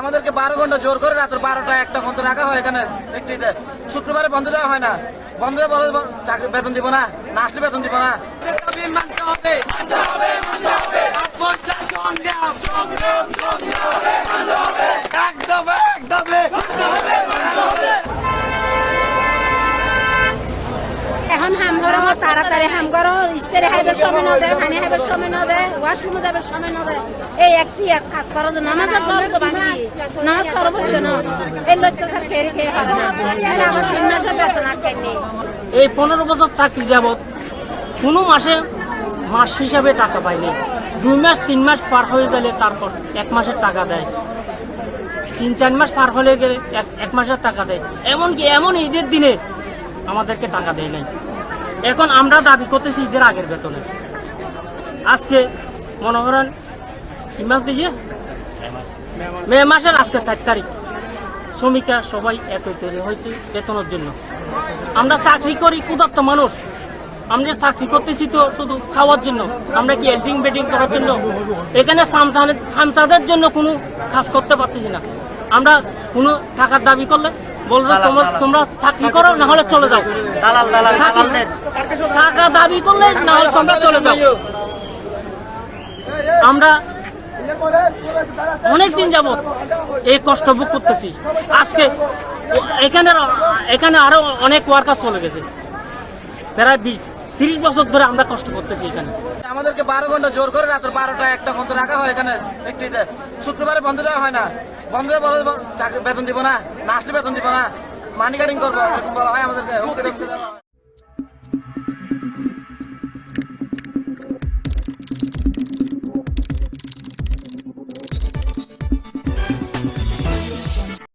আমাদেরকে বারো ঘণ্টা জোর করে রাত্র বারোটা একটা বন্ধ রাখা হয় এখানে ফ্যাক্টরিতে শুক্রবারে বন্ধ দেওয়া হয় না। বন্ধ বলে চাকরি বেতন দিব না না আসলে বেতন দিব না। হবে। হাম করো হাইবার সময় না দেয়, পানি হাইবার সময় না দেয় যাবার সময় না দেয়। এই একটি এক কাজ করার জন্য নামাজের দল তো নামাজ সর্বোচ্চ না। এই স্যার খেয়ে খেয়ে পারে না। তাহলে আমার তিন মাসের বেতন এই পনেরো বছর চাকরি যাবৎ কোনো মাসে মাস হিসাবে টাকা পাইনি। দুই মাস, তিন মাস পার হয়ে গেলে তারপর এক মাসের টাকা দেয়। তিন, চার মাস পার হলে গেলে এক মাসের টাকা দেয়। এমনকি এমন ঈদের দিনে আমাদেরকে টাকা দেয় নাই। এখন আমরা দাবি করতেছি ঈদের আগের বেতনে। আজকে মনে করেন, কি মাস দিয়ে? মে মাসের আজকে চার তারিখ। শ্রমিকরা সবাই একই তৈরি হয়েছে বেতনের জন্য। আমরা চাকরি করি ক্ষুধার্ত মানুষ। আমরা চাকরি করতেছি তো শুধু খাওয়ার জন্য। আমরা কি এলটিং বেটিং করার জন্য? এখানে সামসাদের জন্য কোনো কাজ করতে পারতেছি না। আমরা কোনো টাকার দাবি করলে বলব তোমরা তোমরা চাকরি করো না হলে চলে যাও। টাকা দাবি করলে না হলে তোমরা চলে যাও। আমরা অনেক দিন যাবত এই কষ্ট ভোগ করতেছি। আজকে এখানে এখানে আরও অনেক ওয়ার্কার চলে গেছে। প্রায় বিশ- তিরিশ বছর ধরে আমরা কষ্ট করতেছি এখানে। আমাদেরকে বারো ঘণ্টা জোর করে রাত্র বারোটা একটা বন্ধ রাখা হয় এখানে। ফ্যাক্টরিতে শুক্রবারে বন্ধ দেওয়া হয় না। বন্ধ বলো, বলে, চাকরি বেতন দিব না না আসলে বেতন দিব না। মানি কাটিং করব, এরকম বলা হয় আমাদেরকে।